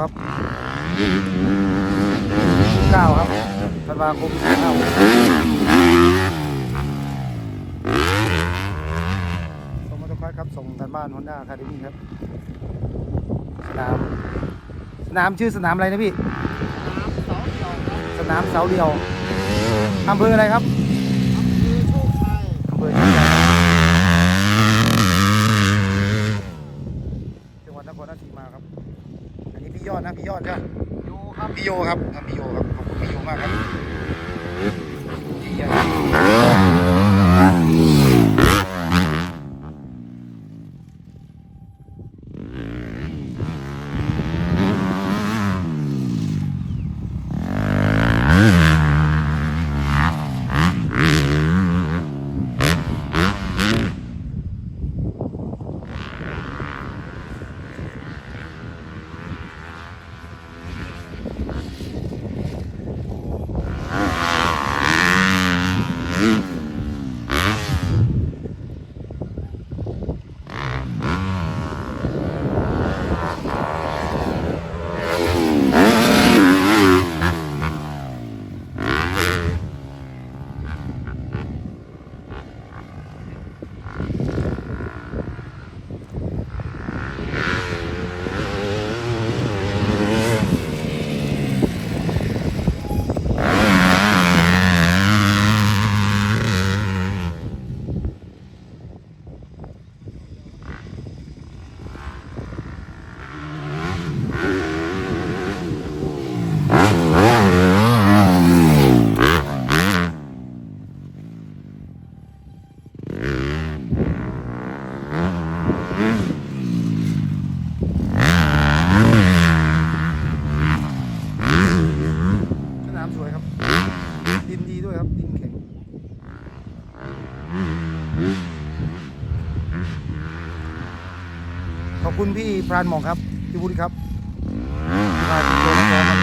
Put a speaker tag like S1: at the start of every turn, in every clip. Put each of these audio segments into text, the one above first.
S1: ครับเก้าครับธันวาคมเก้าส่งมาทุกคนครับ ส่งกันบ้านฮอนด้าคาเดมี่ครับ สนาม สนามชื่อสนามอะไรนะพี่ สนามเสาเดียวอำเภออะไรครับอำเภอโชคชัยจังหวัดนครราชสีมาครับ อันนี้พี่ ยอดนะพี่ยอดใช่ไหม
S2: โยครับ
S1: พี่โยครับอะพี่โยครับขอบคุณพี่โยมากครับที่ยัง ส นามสวยครับ ดินดีด้วยครับ ดินแข็งขอบคุณพี่พรานหมองครับ พี่วุฒิครับที่มาที่โรงแรมวั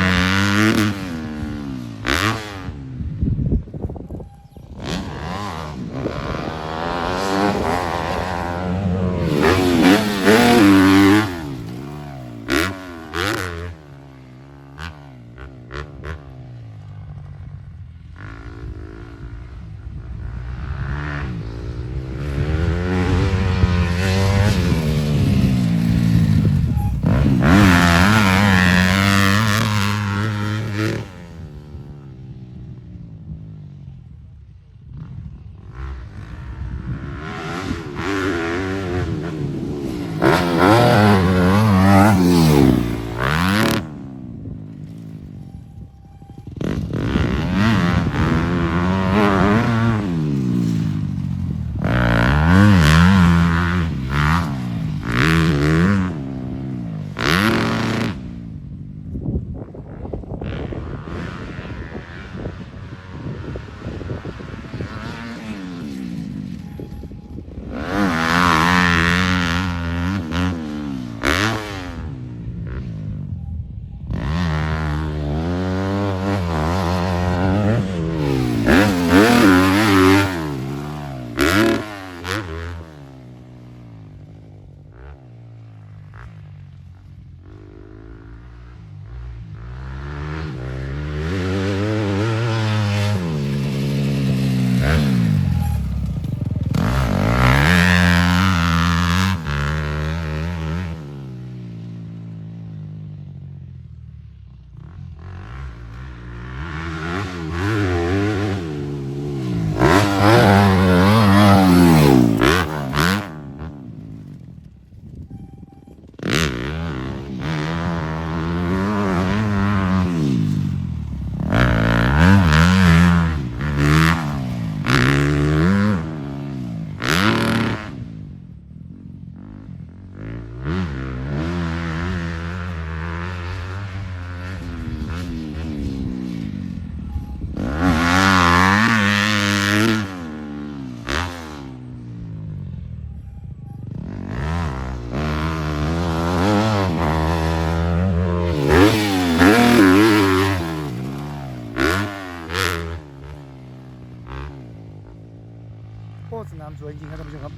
S1: นนี้โอ้สนามสวยจริงครับท่านผู้ชมครับ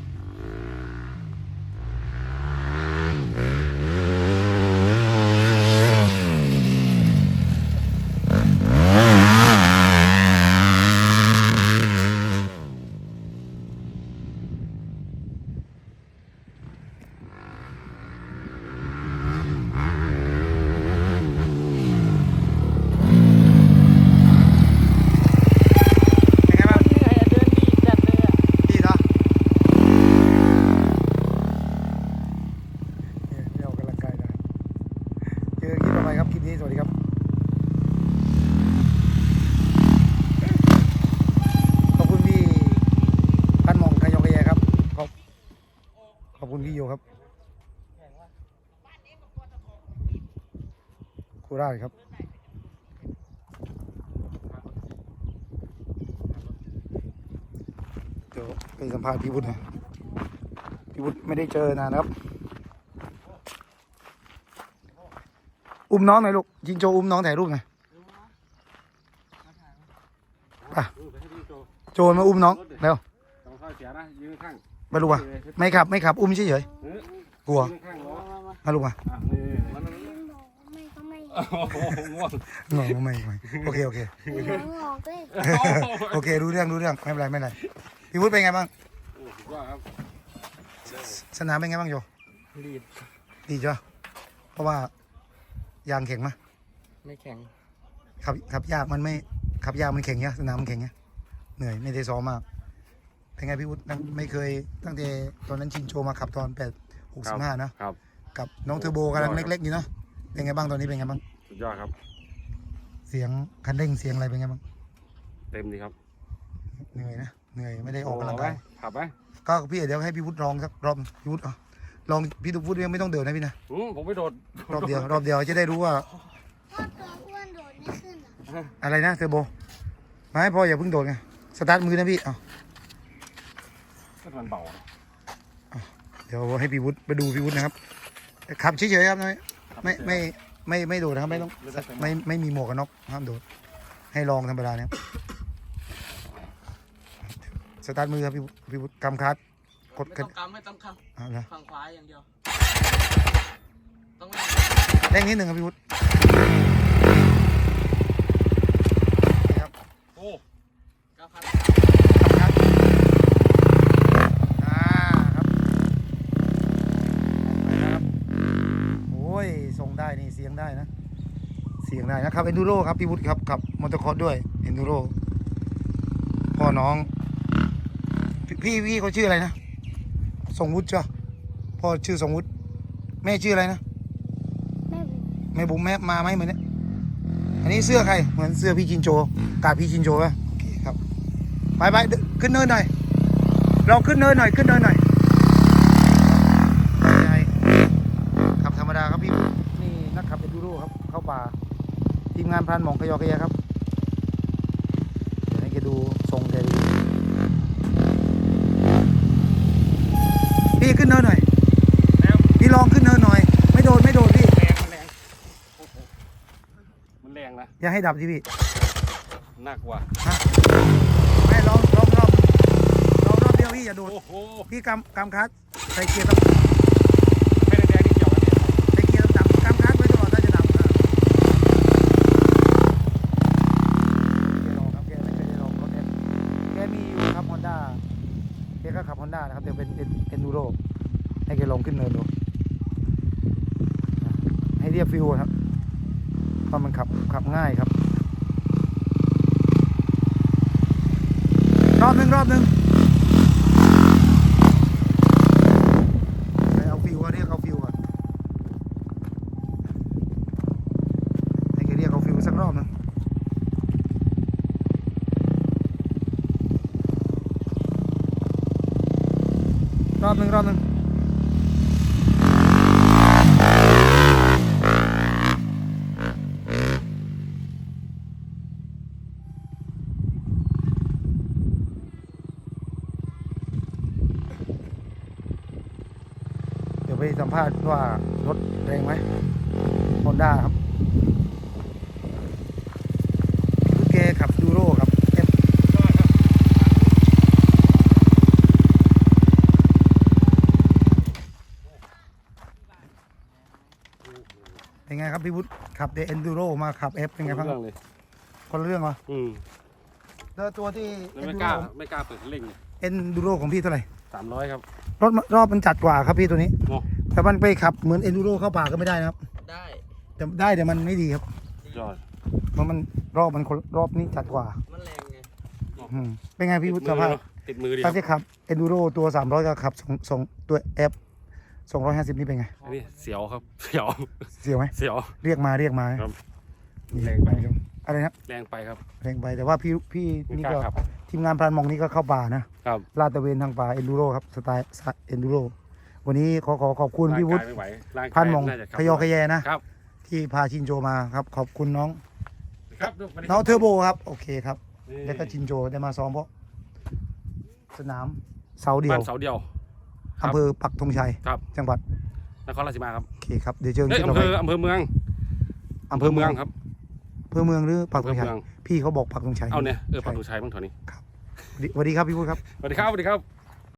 S1: เจอคลิปต่อไปครับคลิปนี้สวัสดีครับ ขอบคุณพี่พันหมองขยองกระแยครับ ขอบ ขอบคุณพี่โยครับโคราชครับเดี๋ยวไปสัมภาษณ์พี่วุฒินะพี่วุฒิไม่ได้เจอนานครับ อุ้มน้องหน่อยลูกจิงโจอุ้มน้องถ่ายรูปหน่อยโจมาอุ้มน้องเร็ว
S2: ต้องเข้าเสียนะยืนข้าง
S1: มาลูกมาไม่ขับไม่ขับ อุ้มเฉย
S2: เออ
S1: ๆกลัว
S2: ยืนข้างล้อ
S1: มาลูกมา
S2: อะนี่มัน
S3: ไม่ก็ไม่
S2: โอ้โหง่วง
S1: งงไม่ไม่โอเคโอเค
S3: หนูออกเลย
S1: โอเครู้เรื่องรู้เรื่องไม่เป็นไรไม่เป็นไรพี่วุฒิเป็นไงบ้าง
S2: โอ้สุดยอดครับ
S1: สนามเป็นไงบ้างโย
S4: รีด
S1: ดีจ้ะเพราะว่ายางแข็งไหม
S4: ไม่แข็ง
S1: ขับขับยากมันไม่ขับยากมันแข็งเนี่ยสนามมันแข็งเนี่ยเหนื่อยไม่ได้ซ้อมมาก เป็นไงพี่วุฒิตั้งไม่เคยตั้งแต่ตอนนั้นชินโจมาขับตอนแปดหกสิบห้านะครับ กับน้องเทอร์โบกำลังเล็กๆอยู่เนาะเป็นไงบ้างตอนนี้เป็นไงบ้าง
S2: สุดยอดครับ
S1: เสียงคันเร่งเสียงอะไรเป็นไงบ้าง
S2: เต็มดีครับ
S1: เหนื่อยนะเหนื่อยไม่ได้ออกกำลังกาย
S2: ขับไหม
S1: ก็พี่เดี๋ยวให้พี่วุฒิลองสักรอบพี่วุฒิเอาลองพี่วุฒิยังไม่ต้องเดินนะพี่นะ
S2: อืมผมไม่โดด
S1: รอบเดียวรอบเดียวจะได้รู้ว่า
S3: ถ้าตัวอ้วนโดดไม่ขึ้นเหรอ
S1: อะไรนะเทอร์โบไม่พออย่าเพิ่งโดดไงสตาร์ทมือนะพี่เอา
S2: ก็ มันเบา
S1: เดี๋ยวให้พี่วุฒิไปดูพี่วุฒินะครับขับเฉยๆครับน้อยไม่ไม่ไม่ไม่โดดนะครับไม่ต้องไม่ไม่มีหมวกกันน็อกห้ามโดดให้ลองธรรมดาเนี่ยสตาร์ทมือครับพี่วุฒิพี่วุฒิกำคัดกด
S4: ไม่
S1: กระ
S4: ต้องกำไม่ต้องค
S1: เอาละำ
S4: ฝั่งขวาอย่างเดียวต้อง
S1: เร่งนิดหนึ่งครับพี่วุฒินี่ครับ
S2: โอ้
S4: กำพัน
S1: ครับอ่าครับนะครับ โอ้ย ส่งได้นี่ เสีย งได้นะเสียงได้นะครับเอนดูโรครับพี่วุฒิครับกับมอเตอร์คอร์สด้วยเอนดูโรพ่อน้อง พี่พี่พี่เขาชื่ออะไรนะทรงวุฒิจ้ะพ่อชื่อทรงวุฒิแม่ชื่ออะไรนะ
S3: แม่บุ๋ม
S1: แม่บุ๋มแม่มาไหมเหมือนเนี้ยอันนี้เสื้อใครเหมือนเสื้อพี่ชินโจกาดพี่ชินโจป่ะโอเคครับไปไปเดินขึ้นเนินหน่อย เราขึ้นเนินหน่อยขึ้นเนินหน่อยไปไปขับธรรมดาครับพี่ นี่นักขับเอ็นดูโรครับ เข้าป่า ทีมงานพรานหมองขยอกระยะครับเดี๋ยวให้แกดูทรงแกดีพี่ขึ้นเนินหน่อย
S2: แล้ว
S1: พี่ลองขึ้นเนินหน่อย ไม่โดนไม่โดนพี่
S2: แรงมันแรงโอ้โหมันแรงนะ
S1: อย่าให้ดับสิพี่
S2: น่ากลัว
S1: ไม่ลองลองรอบลองรอบเดียวพี่อย่าโดด
S2: โอ้โห
S1: พี่กำกำคัดใส่เกียร์ต่ำ
S2: ไม่ได้แรงนี่เกี่ยวกันเนี่ย
S1: ใส่เกียร์ต่ำกำคัดไว้ตลอดถ้าจะดับอะแกลองครับแกไม่เคยได้ลองรถเอฟแกมีอยู่ครับฮอนด้าแกก็ขับฮอนด้านะครับเดี๋ยวเป็นเอ็นดูโรให้แกลอง ขึ้นเนินดูให้เรียบฟิวครับเพราะมันขับขับง่ายครับ รอบหนึ่งรอบหนึ่งไปเอาฟิวอะเรียกเอาฟิวก่อนให้แกเรียกเอาฟิวสักรอบนึงรอบหนึ่งรอบหนึ่งเดี๋ยวไปสัม ภาษณ์ว่ารถแรงไหมฮอนด้าครับพี่แกขับดูโร่ครับ F เป็นไงครับพี่วุฒิขับเดนดูโรมาขับเอฟเป็นไงบ้าง
S2: เรื่องเลย
S1: คนละเรื่องวะ
S2: อืม
S1: แล้วตัวที่
S2: แล้ว
S1: เอ็น
S2: ไม่
S1: ดู
S2: กล้า
S1: โร
S2: ไม่กล้าเปิดคันเร่งเนี่ย
S1: เอ็นดูโรของพี่เท่าไหร่
S2: สามร้อยครับ
S1: รถมันรอบมันจัดกว่าครับพี่ตัวนี้
S2: โอ้
S1: แต่มันไปขับเหมือนเอ็นดูโรเข้าป่าก็ไม่ได้นะครับ
S4: ได้
S1: แต่ได้แต่มันไม่ดีครับ
S2: สุดยอด
S1: เพราะมันรอบมันคนรอบนี้จัดกว่า
S4: มันแรงไง
S1: อืมเป็นไงพี่วุฒิสภาพ
S2: ติดมือดิค
S1: ถ้า
S2: รับ
S1: ที่ขับเอ็นดูโรตัว 300กับขับสองสองตัวเอฟสองร้อยห้าสิบนี่เป็นไง
S2: อันนี้เสียวครับ เสียว
S1: เสียวไหม
S2: เสียว
S1: เรียกมาเรียกมา
S2: ครับ
S1: นี่
S2: แรงไป
S1: ท่านผู้ชมอะไรนะครับ
S2: แรงไปครับ
S1: แรงไปแต่ว่าพี่พี่
S2: ไม่
S1: นี่
S2: กล้า
S1: ก็
S2: ขับ
S1: ทีมงานพรานมองนี่ก็เข้าป่านะครับ ลาดตระเวนทางป่าเอนดูโรครับสไตล์เอนดูโร วันนี้ขอขอขอบคุณ
S2: ร่าง
S1: พี่วุฒิ
S2: กายไม่ไหวร่างกาย
S1: พรานมอง
S2: น่าจะขับ
S1: ขยอขยแยนะ
S2: ครับ
S1: ที่พาชินโจมาครับ ขอบคุณน้อง
S2: ครับดูมาดิ
S1: น้องเทอร์โบครับ โอเคครับ
S2: นี่
S1: แล้วก็ชินโจได้มาซ้อมเพราะ สนามเสาเดีย
S2: บ้าวนเสาเดียวครับ
S1: อำเภอปักธงชัย
S2: ครับ
S1: จังหวัด
S2: นครราชสีมาครับ
S1: โอเคครับเดี๋ยวเจอ
S2: เอ้ย
S1: กัน
S2: อำ
S1: ต่อ
S2: เภ
S1: ไป
S2: ออำเภอเมือง
S1: อำเภอเมือง
S2: ครับ
S1: อำเภอเมืองหรือปักธงชัย
S2: อำเภอเมือง
S1: พี่เขาบอกปักธงชัย
S2: เอาเนี่ยเออปักตูชัยบ้างเถอะนี่
S1: สวัสดีครับพี่พูดครับ
S2: สวัสดีครับสวัสดีครับ